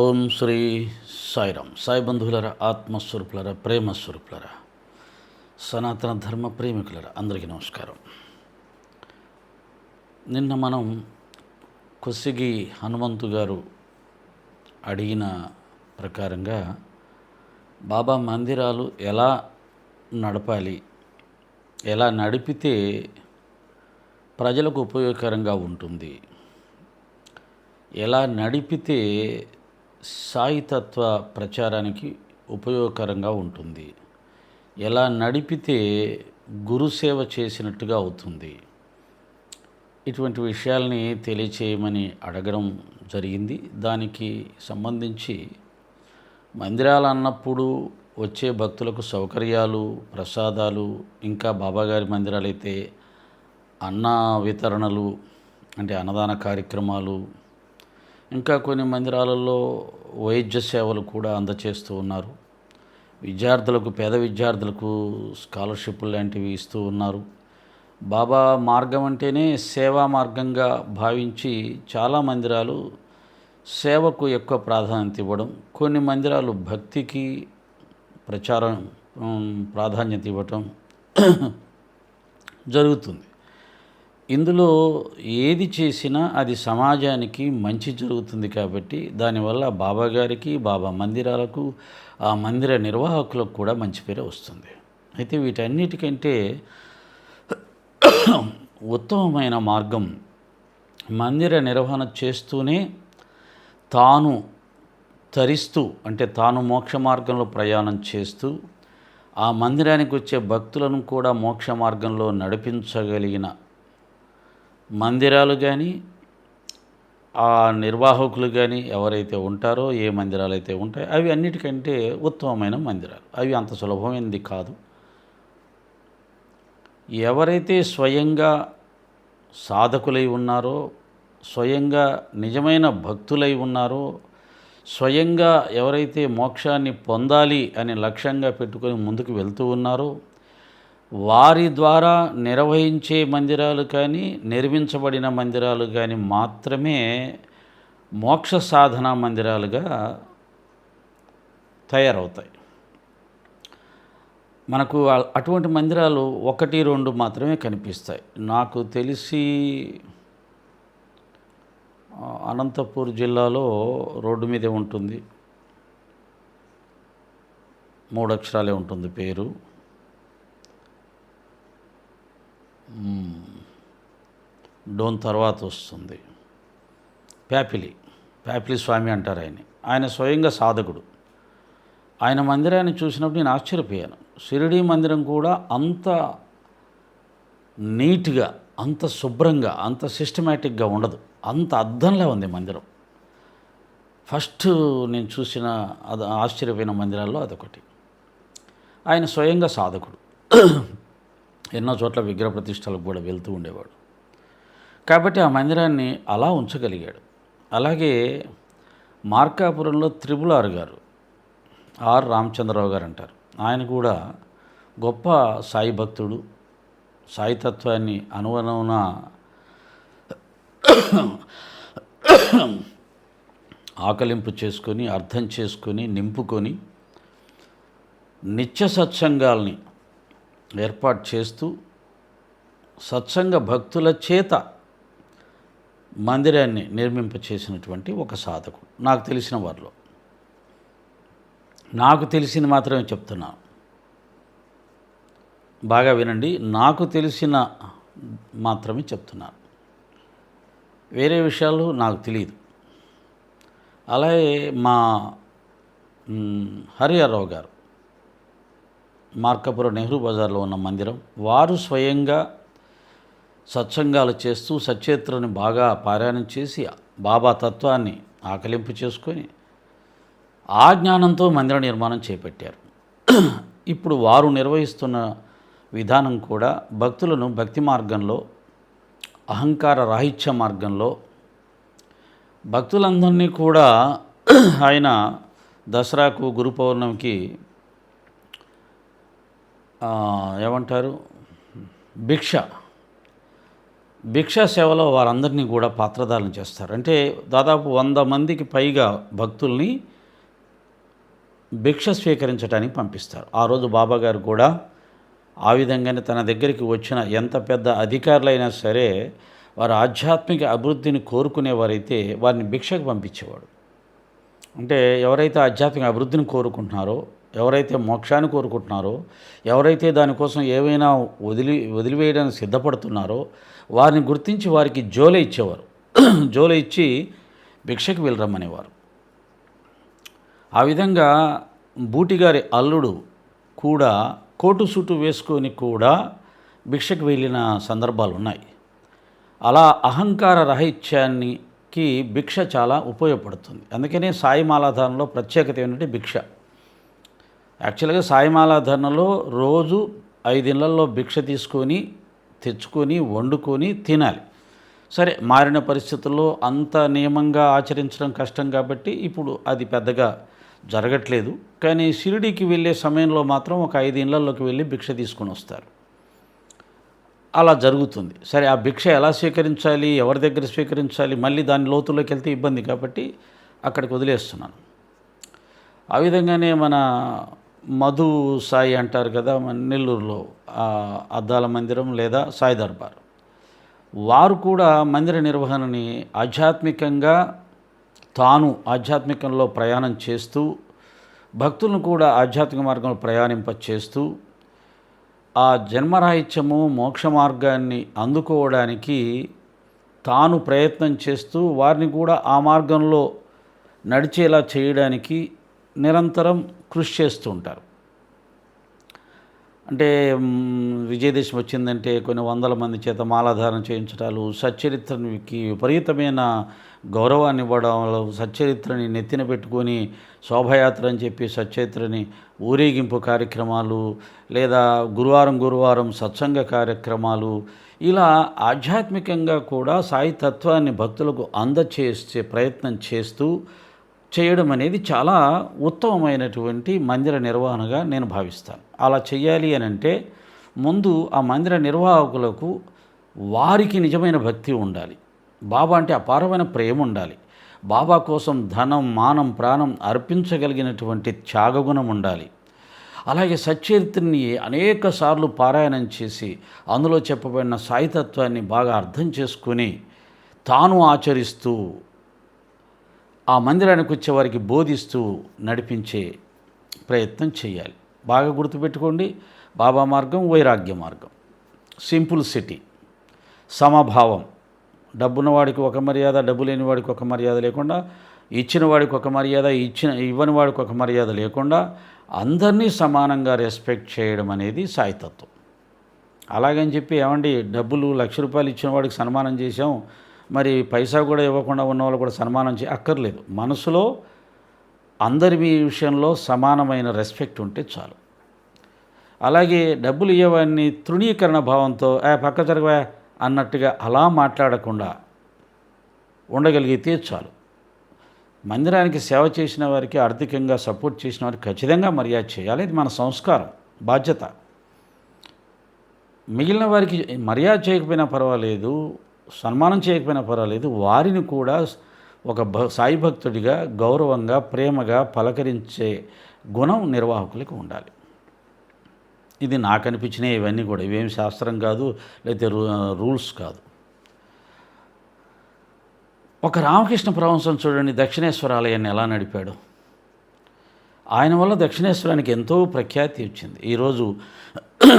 ఓం శ్రీ సాయిరామ్. సాయి బంధువులరా ఆత్మస్వరూపులరా ప్రేమస్వరూపులరా సనాతన ధర్మ ప్రేమికులరా అందరికీ నమస్కారం. నిన్న మనం కొసిగి హనుమంతు గారు అడిగిన ప్రకారంగా బాబా మందిరాలు ఎలా నడపాలి ఎలా నడిపితే ప్రజలకు ఉపయోగకరంగా ఉంటుంది ఎలా నడిపితే సాయితత్వ ప్రచారానికి ఉపయోగకరంగా ఉంటుంది. ఎలా నడిపితే గురుసేవ చేసినట్టుగా అవుతుంది. ఇటువంటి విషయాల్ని తెలియచేయమని అడగడం జరిగింది. దానికి సంబంధించి మందిరాలు అన్నప్పుడు వచ్చే భక్తులకు సౌకర్యాలు ప్రసాదాలు ఇంకా బాబాగారి మందిరాలు అయితే అన్న వితరణలు అంటే అన్నదాన కార్యక్రమాలు ఇంకా కొన్ని మందిరాలలో వైద్య సేవలు కూడా అందచేస్తూ ఉన్నారు. విద్యార్థులకు పేద విద్యార్థులకు స్కాలర్షిప్లు లాంటివి ఇస్తూ ఉన్నారు. బాబా మార్గం అంటేనే సేవా మార్గంగా భావించి చాలా మందిరాలు సేవకు ఎక్కువ ప్రాధాన్యత ఇవ్వడం కొన్ని మందిరాలు భక్తికి ప్రచారం ప్రాధాన్యత ఇవ్వటం జరుగుతుంది. ఇందులో ఏది చేసినా అది సమాజానికి మంచి జరుగుతుంది కాబట్టి దానివల్ల బాబా గారికి బాబా మందిరాలకు ఆ మందిర నిర్వాహకులకు కూడా మంచి పేరు వస్తుంది. అయితే వీటన్నిటికంటే ఉత్తమమైన మార్గం మందిర నిర్వహణ చేస్తూనే తాను తరిస్తూ అంటే తాను మోక్ష మార్గంలో ప్రయాణం చేస్తూ ఆ మందిరానికి వచ్చే భక్తులను కూడా మోక్ష మార్గంలో నడిపించగలిగిన మందిరాలు కానీ ఆ నిర్వాహకులు కానీ ఎవరైతే ఉంటారో ఏ మందిరాలు అయితే ఉంటాయో అవి అన్నిటికంటే ఉత్తమమైన మందిరాలు. అవి అంత సులభమైనది కాదు. ఎవరైతే స్వయంగా సాధకులై ఉన్నారో స్వయంగా నిజమైన భక్తులై ఉన్నారో స్వయంగా ఎవరైతే మోక్షాన్ని పొందాలి అనే లక్ష్యంగా పెట్టుకొని ముందుకు వెళ్తూ ఉన్నారో వారి ద్వారా నిర్వహించే మందిరాలు కానీ నిర్మించబడిన మందిరాలు కానీ మాత్రమే మోక్ష సాధన మందిరాలుగా తయారవుతాయి. మనకు అటువంటి మందిరాలు ఒకటి రెండు మాత్రమే కనిపిస్తాయి. నాకు తెలిసి అనంతపూర్ జిల్లాలో రోడ్డు మీదే ఉంటుంది. మూడక్షరాలే ఉంటుంది పేరు. డోన్ తర్వాత వస్తుంది. ప్యాపిలి ప్యాపిలి స్వామి అంటారు ఆయన ఆయన స్వయంగా సాధకుడు. ఆయన మందిరాన్ని చూసినప్పుడు నేను ఆశ్చర్యపోయాను. షిరిడీ మందిరం కూడా అంత నీట్గా అంత శుభ్రంగా అంత సిస్టమేటిక్గా ఉండదు. అంత అద్దంలా ఉంది మందిరం. ఫస్ట్ నేను చూసిన అది ఆశ్చర్యపోయిన మందిరాల్లో అదొకటి. ఆయన స్వయంగా సాధకుడు. ఎన్నో చోట్ల విగ్రహ ప్రతిష్టలకు కూడా వెళ్తూ ఉండేవాడు. కాబట్టి ఆ మందిరాన్ని అలా ఉంచగలిగాడు. అలాగే మార్కాపురంలో triple R garu R Ramachandra Rao garu అంటారు. ఆయన కూడా గొప్ప సాయి భక్తుడు. సాయి తత్వాన్ని అనువనవున ఆకలింపు చేసుకొని అర్థం చేసుకొని నింపుకొని నిత్య సత్సంగాల్ని ఏర్పాటు చేస్తూ సత్సంగ భక్తుల చేత మందిరాన్ని నిర్మింపచేసినటువంటి ఒక సాధకుడు. నాకు తెలిసిన వారిలో. నాకు తెలిసింది మాత్రమే చెప్తున్నాను బాగా వినండి. నాకు తెలిసిన మాత్రమే చెప్తున్నాను వేరే విషయాలు నాకు తెలియదు. అలాగే మా మ్, గారు మార్కాపురం నెహ్రూ బజార్లో ఉన్న మందిరం. వారు స్వయంగా సత్సంగాలు చేస్తూ సచేత్రని బాగా పారాయణం చేసి బాబా తత్వాన్ని ఆకలింపు చేసుకొని ఆ జ్ఞానంతో మందిర నిర్మాణం చేపట్టారు. ఇప్పుడు వారు నిర్వహిస్తున్న విధానం కూడా భక్తులను భక్తి మార్గంలో అహంకార రాహిత్య మార్గంలో భక్తులందరినీ కూడా ఆయన దసరాకు గురు పౌర్ణమికి ఏమంటారు? భిక్ష. భిక్షా సేవలో వారందరినీ కూడా పాత్రదారులు చేస్తారు. అంటే దాదాపు వంద మందికి పైగా భక్తుల్ని భిక్ష స్వీకరించడానికి పంపిస్తారు. ఆ రోజు బాబా గారు కూడా ఆ విధంగానే తన దగ్గరికి వచ్చిన ఎంత పెద్ద అధికారులైనా సరే వారు ఆధ్యాత్మిక అభివృద్ధిని కోరుకునేవారైతే వారిని భిక్షకు పంపించేవాడు. అంటే ఎవరైతే ఆధ్యాత్మిక అభివృద్ధిని కోరుకుంటున్నారో ఎవరైతే మోక్షాన్ని కోరుకుంటున్నారో ఎవరైతే దానికోసం ఏవైనా వదిలి వదిలివేయడానికి సిద్ధపడుతున్నారో వారిని గుర్తించి వారికి జోలె ఇచ్చేవారు. జోలె ఇచ్చి భిక్షకు వెళ్ళరమ్మనేవారు. ఆ విధంగా బూటిగారి అల్లుడు కూడా కోటు సూటు వేసుకొని కూడా భిక్షకు వెళ్ళిన సందర్భాలు ఉన్నాయి అలా అహంకార రహిత్యానికి భిక్ష చాలా ఉపయోగపడుతుంది. అందుకనే సాయి మాలాధారంలో ప్రత్యేకత ఏంటంటే భిక్ష. యాక్చువల్గా సాయిమాల ధర్నలో రోజు ఐదిళ్ళలో భిక్ష తీసుకొని తెచ్చుకొని వండుకొని తినాలి. సరే మారిన పరిస్థితుల్లో అంత నియమంగా ఆచరించడం కష్టం కాబట్టి ఇప్పుడు అది పెద్దగా జరగట్లేదు. కానీ షిరిడీకి వెళ్ళే సమయంలో మాత్రం ఒక ఐదు ఇళ్ళలోకి వెళ్ళి భిక్ష తీసుకొని వస్తారు. అలా జరుగుతుంది. సరే ఆ భిక్ష ఎలా స్వీకరించాలి ఎవరి దగ్గర స్వీకరించాలి మళ్ళీ దాని లోతులోకి వెళ్తే ఇబ్బంది కాబట్టి అక్కడికి వదిలేస్తున్నాను. ఆ విధంగానే మన మధు సాయి అంటారు కదా మన నెల్లూరులో అద్దాల మందిరం లేదా సాయి దర్బార్. వారు కూడా మందిర నిర్వహణని ఆధ్యాత్మికంగా తాను ఆధ్యాత్మికంలో ప్రయాణం చేస్తూ భక్తులను కూడా ఆధ్యాత్మిక మార్గంలో ప్రయాణింప చేస్తూ ఆ జన్మరాహిత్యము మోక్ష మార్గాన్ని అందుకోవడానికి తాను ప్రయత్నం చేస్తూ వారిని కూడా ఆ మార్గంలో నడిచేలా చేయడానికి నిరంతరం కృషి చేస్తూ ఉంటారు. అంటే విజయదశమి వచ్చిందంటే కొన్ని వందల మంది చేత మాలాధారణ చేయించడాలు సచ్చరిత్రకి విపరీతమైన గౌరవాన్ని ఇవ్వడం సచ్చరిత్రని నెత్తిన పెట్టుకొని శోభయాత్ర అని చెప్పి సచ్చరిత్రని ఊరేగింపు కార్యక్రమాలు లేదా గురువారం గురువారం సత్సంగ కార్యక్రమాలు ఇలా ఆధ్యాత్మికంగా కూడా సాయి తత్వాన్ని భక్తులకు అందచేసే ప్రయత్నం చేస్తూ చేయడం అనేది చాలా ఉత్తమమైనటువంటి మందిర నిర్వహణగా నేను భావిస్తాను. అలా చేయాలి అని అంటే ముందు ఆ మందిర నిర్వాహకులకు వారికి నిజమైన భక్తి ఉండాలి. బాబా అంటే అపారమైన ప్రేమ ఉండాలి. బాబా కోసం ధనం మానం ప్రాణం అర్పించగలిగినటువంటి త్యాగగుణం ఉండాలి. అలాగే సచ్చరిత్రని అనేక సార్లు పారాయణం చేసి అందులో చెప్పబడిన సాయితత్వాన్ని బాగా అర్థం చేసుకుని తాను ఆచరిస్తూ ఆ మందిరానికి వచ్చే వారికి బోధిస్తూ నడిపించే ప్రయత్నం చేయాలి. బాగా గుర్తుపెట్టుకోండి బాబా మార్గం వైరాగ్య మార్గం. Simplicity. సమభావం. డబ్బున్న వాడికి ఒక మర్యాద డబ్బు లేని వాడికి ఒక మర్యాద లేకుండా ఇచ్చిన వాడికి ఒక మర్యాద ఇచ్చిన ఇవ్వని వాడికి ఒక మర్యాద లేకుండా అందరినీ సమానంగా రెస్పెక్ట్ చేయడం అనేది సాయితత్వం. అలాగని చెప్పి ఏమండి డబ్బులు లక్ష రూపాయలు ఇచ్చిన వాడికి సన్మానం చేశాం మరి పైసా కూడా ఇవ్వకుండా ఉన్న వాళ్ళు కూడా సన్మానం చే అక్కర్లేదు. మనసులో అందరి మీ విషయంలో సమానమైన రెస్పెక్ట్ ఉంటే చాలు. అలాగే డబ్బులు ఇవ్వవాడిని తృణీకరణ భావంతో ఆ పక్క జరగవా అన్నట్టుగా అలా మాట్లాడకుండా ఉండగలిగితే చాలు. మందిరానికి సేవ చేసిన వారికి ఆర్థికంగా సపోర్ట్ చేసిన వారికి ఖచ్చితంగా మర్యాద చేయాలి. ఇది మన సంస్కారం బాధ్యత. మిగిలిన వారికి మర్యాద చేయకపోయినా పర్వాలేదు. సన్మానం చేయకపోయినా పర్వాలేదు. వారిని కూడా ఒక భ సాయి భక్తుడిగా గౌరవంగా ప్రేమగా పలకరించే గుణం నిర్వాహకులకు ఉండాలి. ఇది నాకు అనిపించినాయి ఇవన్నీ కూడా. ఇవేమి శాస్త్రం కాదు లేకపోతే రూ రూల్స్ కాదు. ఒక రామకృష్ణ ప్రవంశం చూడండి దక్షిణేశ్వర ఆలయాన్ని ఎలా నడిపాడు? ఆయన వల్ల దక్షిణేశ్వరానికి ఎంతో ప్రఖ్యాతి వచ్చింది. ఈరోజు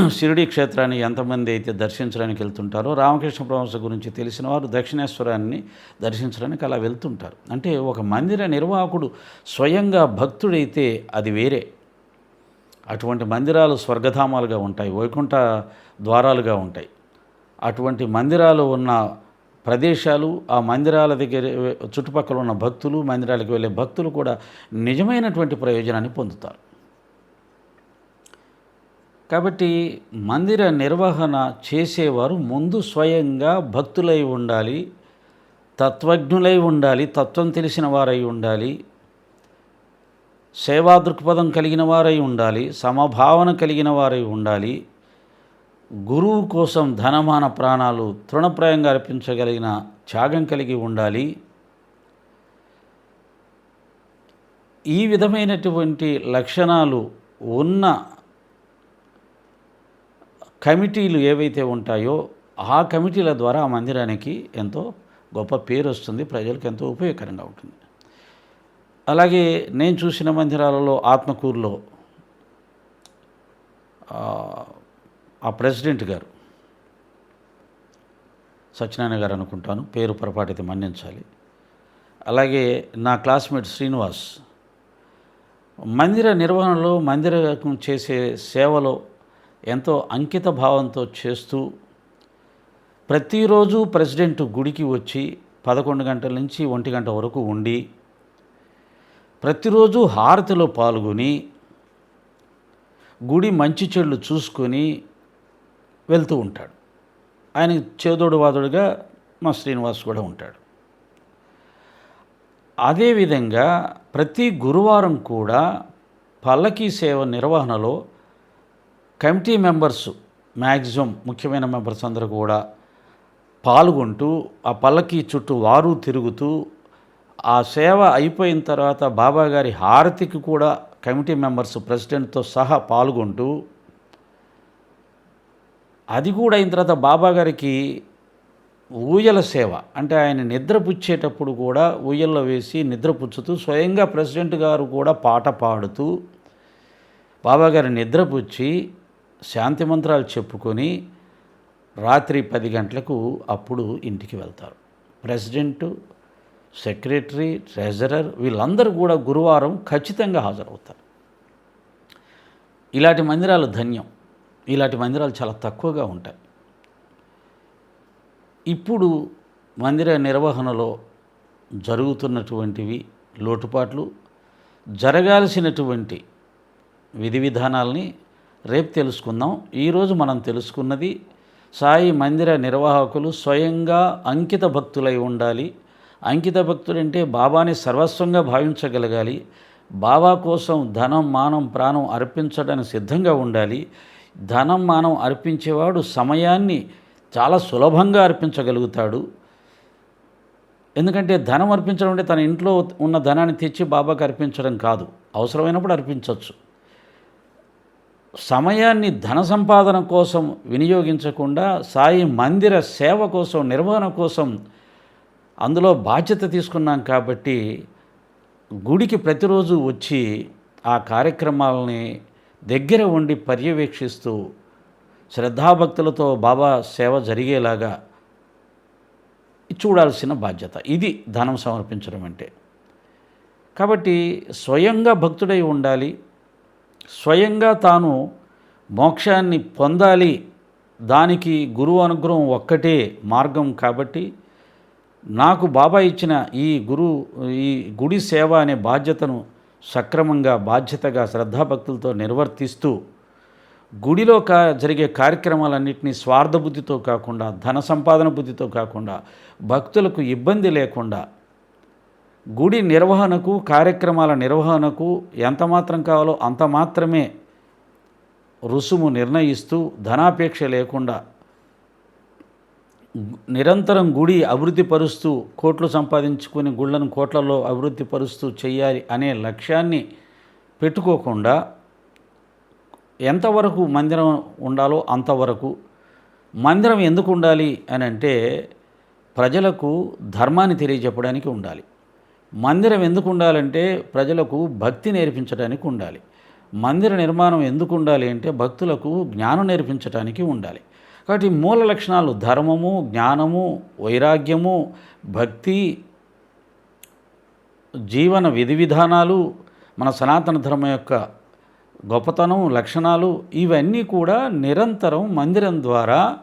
షిరిడి క్షేత్రాన్ని ఎంతమంది అయితే దర్శించడానికి వెళ్తుంటారో రామకృష్ణ పరమహంస గురించి తెలిసిన వారు దక్షిణేశ్వరాన్ని దర్శించడానికి అలా వెళ్తుంటారు. అంటే ఒక మందిర నిర్వాహకుడు స్వయంగా భక్తుడైతే అది వేరే. అటువంటి మందిరాలు స్వర్గధామాలుగా ఉంటాయి వైకుంఠ ద్వారాలుగా ఉంటాయి. అటువంటి మందిరాలు ఉన్న ప్రదేశాలు ఆ మందిరాల దగ్గర చుట్టుపక్కల ఉన్న భక్తులు మందిరాలకు వెళ్ళే భక్తులు కూడా నిజమైనటువంటి ప్రయోజనాన్ని పొందుతారు. కాబట్టి మందిర నిర్వహణ చేసేవారు ముందు స్వయంగా భక్తులై ఉండాలి తత్వజ్ఞులై ఉండాలి తత్వం తెలిసిన వారై ఉండాలి సేవా దృక్పథం కలిగిన వారై ఉండాలి సమభావన కలిగిన వారై ఉండాలి గురువు కోసం ధనమాన ప్రాణాలు తృణప్రాయంగా అర్పించగలిగిన త్యాగం కలిగి ఉండాలి. ఈ విధమైనటువంటి లక్షణాలు ఉన్న కమిటీలు ఏవైతే ఉంటాయో ఆ కమిటీల ద్వారా ఆ మందిరానికి ఎంతో గొప్ప పేరు వస్తుంది ప్రజలకు ఎంతో ఉపయోగకరంగా ఉంటుంది. అలాగే నేను చూసిన మందిరాలలో ఆత్మకూరులో ఆ, ప్రెసిడెంట్ గారు సత్యనారాయణ గారు అనుకుంటాను పేరు పొరపాటైతే మన్నించాలి. అలాగే నా క్లాస్మేట్ శ్రీనివాస్ మందిర నిర్వహణలో మందిరం చేసే సేవలో ఎంతో అంకిత భావంతో చేస్తూ ప్రతిరోజు ప్రెసిడెంట్ గుడికి వచ్చి పదకొండు గంటల నుంచి ఒంటి గంట వరకు ఉండి ప్రతిరోజు హారతిలో పాల్గొని గుడి మంచి చెడులు చూసుకొని వెళ్తూ ఉంటాడు. ఆయన చేదోడు వాదుడుగా మా శ్రీనివాస్ కూడా ఉంటాడు. అదేవిధంగా ప్రతి గురువారం కూడా పల్లకీ సేవ నిర్వహణలో కమిటీ మెంబర్స్ మ్యాక్సిమం ముఖ్యమైన మెంబర్స్ అందరూ కూడా పాల్గొంటూ ఆ పల్లకీ చుట్టూ వారు తిరుగుతూ ఆ సేవ అయిపోయిన తర్వాత బాబా గారి హారతికి కూడా కమిటీ మెంబర్స్ ప్రెసిడెంట్తో సహా పాల్గొంటూ అది కూడా అయిన తర్వాత బాబా గారికి ఊయల సేవ అంటే ఆయన నిద్రపుచ్చేటప్పుడు కూడా ఊయల్లో వేసి నిద్రపుచ్చుతూ స్వయంగా ప్రెసిడెంట్ గారు కూడా పాట పాడుతూ బాబాగారి నిద్రపుచ్చి శాంతి మంత్రాలు చెప్పుకొని రాత్రి పది గంటలకు అప్పుడు ఇంటికి వెళ్తారు. ప్రెసిడెంటు సెక్రటరీ ట్రెజరర్ వీళ్ళందరూ కూడా గురువారం ఖచ్చితంగా హాజరవుతారు. ఇలాంటి మందిరాలు ధన్యం. ఇలాంటి మందిరాలు చాలా తక్కువగా ఉంటాయి. ఇప్పుడు మందిర నిర్వహణలో జరుగుతున్నటువంటివి లోటుపాట్లు జరగాల్సినటువంటి విధి విధానాల్ని రేపు తెలుసుకుందాం. ఈరోజు మనం తెలుసుకున్నది సాయి మందిర నిర్వాహకులు స్వయంగా అంకిత భక్తులై ఉండాలి. అంకిత భక్తుడంటే బాబాని సర్వస్వంగా భావించగలగాలి. బాబా కోసం ధనం మానం ప్రాణం అర్పించడానికి సిద్ధంగా ఉండాలి. ధనం మానం అర్పించేవాడు సమయాన్ని చాలా సులభంగా అర్పించగలుగుతాడు. ఎందుకంటే ధనం అర్పించడం అంటే తన ఇంట్లో ఉన్న ధనాన్ని తెచ్చి బాబాకి అర్పించడం కాదు. అవసరమైనప్పుడు అర్పించవచ్చు సమయాన్ని ధన సంపాదన కోసం వినియోగించకుండా సాయి మందిర సేవ కోసం నిర్వహణ కోసం అందులో బాధ్యత తీసుకున్నాం కాబట్టి గుడికి ప్రతిరోజు వచ్చి ఆ కార్యక్రమాలని దగ్గర ఉండి పర్యవేక్షిస్తూ శ్రద్ధాభక్తులతో బాబా సేవ జరిగేలాగా చూడాల్సిన బాధ్యత. ఇది ధనం సమర్పించడం అంటే. కాబట్టి స్వయంగా భక్తుడై ఉండాలి. స్వయంగా తాను మోక్షాన్ని పొందాలి. దానికి గురువు అనుగ్రహం ఒక్కటే మార్గం కాబట్టి నాకు బాబా ఇచ్చిన ఈ గురు ఈ గుడి సేవ అనే బాధ్యతను సక్రమంగా బాధ్యతగా శ్రద్ధాభక్తులతో నిర్వర్తిస్తూ గుడిలో కా జరిగే కార్యక్రమాలన్నింటినీ స్వార్థ బుద్ధితో కాకుండా ధన సంపాదన బుద్ధితో కాకుండా భక్తులకు ఇబ్బంది లేకుండా గుడి నిర్వహణకు కార్యక్రమాల నిర్వహణకు ఎంత మాత్రం కావాలో అంత మాత్రమే రుసుము నిర్ణయిస్తూ ధనాపేక్ష లేకుండా నిరంతరం గుడి అభివృద్ధి పరుస్తూ కోట్లు సంపాదించుకుని గుళ్ళను కోట్లలో అభివృద్ధి పరుస్తూ చేయాలి అనే లక్ష్యాన్ని పెట్టుకోకుండా ఎంతవరకు మందిరం ఉండాలో అంతవరకు మందిరం ఎందుకు ఉండాలి అని అంటే ప్రజలకు ధర్మాన్ని తెలియజెప్పడానికి ఉండాలి. మందిరం ఎందుకు ఉండాలంటే ప్రజలకు భక్తి నేర్పించడానికి ఉండాలి. మందిర నిర్మాణం ఎందుకు ఉండాలి అంటే భక్తులకు జ్ఞానం నేర్పించడానికి ఉండాలి. కాబట్టి మూల లక్షణాలు ధర్మము జ్ఞానము వైరాగ్యము భక్తి జీవన విధి విధానాలు మన సనాతన ధర్మం యొక్క గొప్పతనం లక్షణాలు ఇవన్నీ కూడా నిరంతరం మందిరం ద్వారా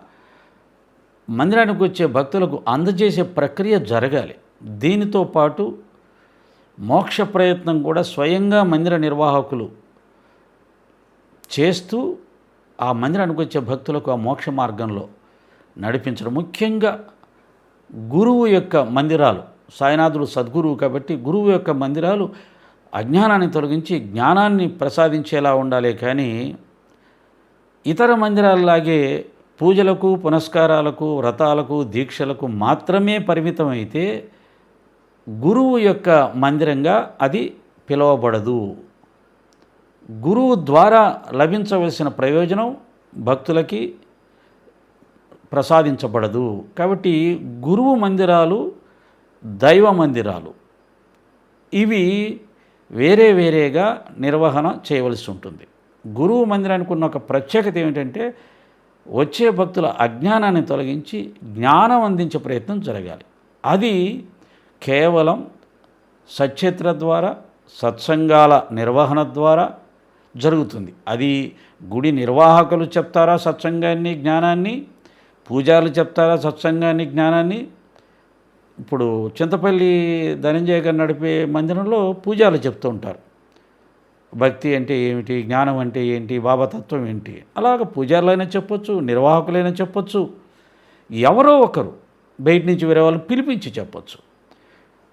మందిరానికి వచ్చే భక్తులకు అందజేసే ప్రక్రియ జరగాలి. దీనితో పాటు మోక్ష ప్రయత్నం కూడా స్వయంగా మందిర నిర్వాహకులు చేస్తూ ఆ మందిరానికి వచ్చే భక్తులకు ఆ మోక్ష మార్గంలో నడిపించడం. ముఖ్యంగా గురువు యొక్క మందిరాలు సాయినాథుడు సద్గురువు కాబట్టి గురువు యొక్క మందిరాలు అజ్ఞానాన్ని తొలగించి జ్ఞానాన్ని ప్రసాదించేలా ఉండాలి కానీ ఇతర మందిరాల్లాగే పూజలకు పునస్కారాలకు వ్రతాలకు దీక్షలకు మాత్రమే పరిమితమైతే గురువు యొక్క మందిరంగా అది పిలువబడదు. గురువు ద్వారా లభించవలసిన ప్రయోజనం భక్తులకి ప్రసాదించబడదు. కాబట్టి గురువు మందిరాలు దైవ మందిరాలు ఇవి వేరే వేరేగా నిర్వహణ చేయవలసి ఉంటుంది. గురువు మందిరానికి ఉన్న ఒక ప్రత్యేకత ఏమిటంటే వచ్చే భక్తుల అజ్ఞానాన్ని తొలగించి జ్ఞానం అందించే ప్రయత్నం జరగాలి. అది కేవలం సచ్చేత్ర ద్వారా సత్సంగాల నిర్వహణ ద్వారా జరుగుతుంది. అది గుడి నిర్వాహకులు చెప్తారా సత్సంగాన్ని జ్ఞానాన్ని? పూజారులు చెప్తారా సత్సంగాన్ని జ్ఞానాన్ని? ఇప్పుడు చింతపల్లి ధనంజయ గారు నడిపే మందిరంలో పూజాలు చెప్తూ ఉంటారు. భక్తి అంటే ఏమిటి? జ్ఞానం అంటే ఏంటి? బాబాతత్వం ఏంటి? అలాగ పూజారులైనా చెప్పొచ్చు నిర్వాహకులైనా చెప్పొచ్చు. ఎవరో ఒకరు బయట నుంచి వేరే వాళ్ళని పిలిపించి చెప్పొచ్చు.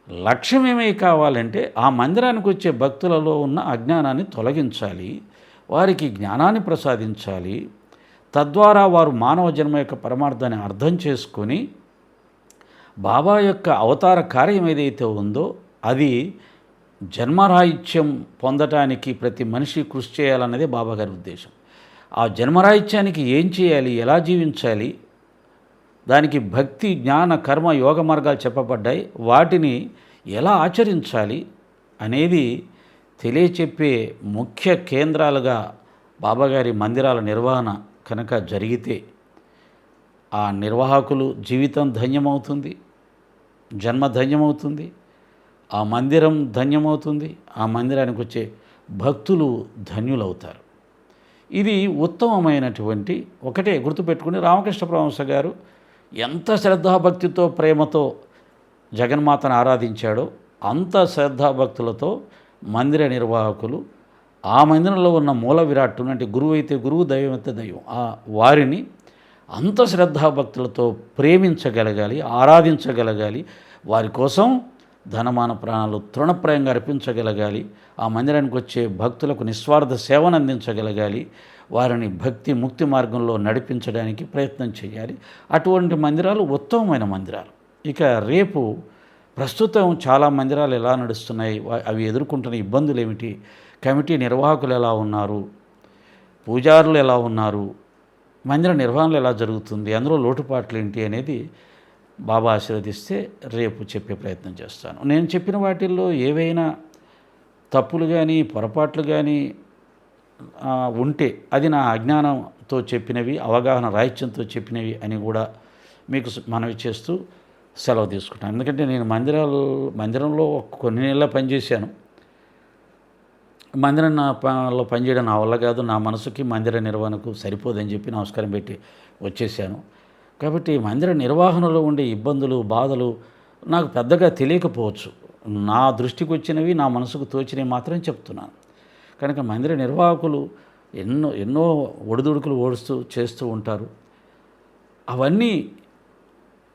లక్ష్యం ఏమై కావాలంటే ఆ మందిరానికి వచ్చే భక్తులలో ఉన్న అజ్ఞానాన్ని తొలగించాలి వారికి జ్ఞానాన్ని ప్రసాదించాలి. తద్వారా వారు మానవ జన్మ యొక్క పరమార్థాన్ని అర్థం చేసుకొని బాబా యొక్క అవతార కార్యం ఏదైతే ఉందో అది జన్మరాహిత్యం పొందటానికి ప్రతి మనిషి కృషి చేయాలన్నదే బాబా గారి ఉద్దేశం. ఆ జన్మరాహిత్యానికి ఏం చేయాలి ఎలా జీవించాలి దానికి భక్తి జ్ఞాన కర్మ యోగ మార్గాలు చెప్పబడ్డాయి. వాటిని ఎలా ఆచరించాలి అనేది తెలియచెప్పే ముఖ్య కేంద్రాలుగా బాబాగారి మందిరాల నిర్వహణ కనుక జరిగితే ఆ నిర్వాహకులు జీవితం ధన్యమవుతుంది జన్మ ధన్యమవుతుంది ఆ మందిరం ధన్యమవుతుంది ఆ మందిరానికి వచ్చే భక్తులు ధన్యులవుతారు. ఇది ఉత్తమమైనటువంటి ఒకటే గుర్తుపెట్టుకుని రామకృష్ణ పరమహంస గారు ఎంత శ్రద్ధాభక్తితో ప్రేమతో జగన్మాతను ఆరాధించాడో అంత శ్రద్ధాభక్తులతో మందిర నిర్వాహకులు ఆ మందిరంలో ఉన్న మూల విరాట్టును అంటే గురువు అయితే గురువు దైవం అయితే దైవం ఆ వారిని అంత శ్రద్ధాభక్తులతో ప్రేమించగలగాలి ఆరాధించగలగాలి. వారి కోసం ధనమాన ప్రాణాలు తృణప్రాయంగా అర్పించగలగాలి. ఆ మందిరానికి వచ్చే భక్తులకు నిస్వార్థ సేవను అందించగలగాలి. వారిని భక్తి ముక్తి మార్గంలో నడిపించడానికి ప్రయత్నం చేయాలి. అటువంటి మందిరాలు ఉత్తమమైన మందిరాలు. ఇక రేపు ప్రస్తుతం చాలా మందిరాలు ఎలా నడుస్తున్నాయి? అవి ఎదుర్కొంటున్న ఇబ్బందులు ఏమిటి కమిటీ నిర్వాహకులు ఎలా ఉన్నారు? పూజారులు ఎలా ఉన్నారు? మందిర నిర్వహణలు ఎలా జరుగుతుంది? అందులో లోటుపాట్లు ఏంటి అనేది బాబా ఆశీర్వదిస్తే రేపు చెప్పే ప్రయత్నం చేస్తాను. నేను చెప్పిన వాటిల్లో ఏవైనా తప్పులు కానీ పొరపాట్లు కానీ ఉంటే అది నా అజ్ఞానంతో చెప్పినవి అవగాహన రాహిత్యంతో చెప్పినవి అని కూడా మీకు మనవి చేస్తూ సెలవు తీసుకుంటాను. ఎందుకంటే నేను మందిరాలు మందిరంలో కొన్ని నెలల పనిచేశాను. మందిరం నా పనిలో పనిచేయడం నా వల్ల కాదు నా మనసుకి మందిర నిర్వహణకు సరిపోదని చెప్పి నమస్కారం పెట్టి వచ్చేసాను. కాబట్టి మందిర నిర్వహణలో ఉండే ఇబ్బందులు బాధలు నాకు పెద్దగా తెలియకపోవచ్చు. నా దృష్టికి వచ్చినవి నా మనసుకు తోచినవి మాత్రం చెప్తున్నాను. కనుక మందిర నిర్వాహకులు ఎన్నో ఎన్నో ఒడిదుడుకులు ఓడుస్తూ చేస్తూ ఉంటారు. అవన్నీ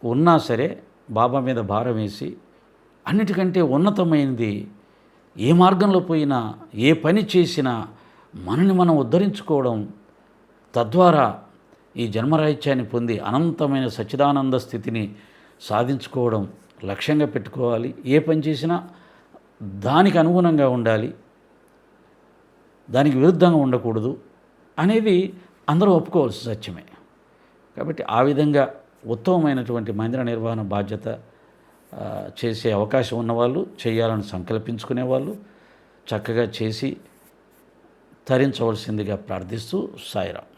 ఉన్నా సరే బాబా మీద భారం వేసి అన్నిటికంటే ఉన్నతమైనది ఏ మార్గంలో పోయినా ఏ పని చేసినా మనని మనం ఉద్ధరించుకోవడం తద్వారా ఈ జన్మరాహిత్యాన్ని పొంది అనంతమైన సచ్చిదానంద స్థితిని సాధించుకోవడం లక్ష్యంగా పెట్టుకోవాలి. ఏ పని చేసినా దానికి అనుగుణంగా ఉండాలి. దానికి విరుద్ధంగా ఉండకూడదు అనేది అందరూ ఒప్పుకోవాల్సిన సత్యమే. కాబట్టి ఆ విధంగా ఉత్తమమైనటువంటి మందిర నిర్వహణ బాధ్యత చేసే అవకాశం ఉన్నవాళ్ళు చేయాలని సంకల్పించుకునే వాళ్ళు చక్కగా చేసి తరించవలసిందిగా ప్రార్థిస్తూ సాయిరాం.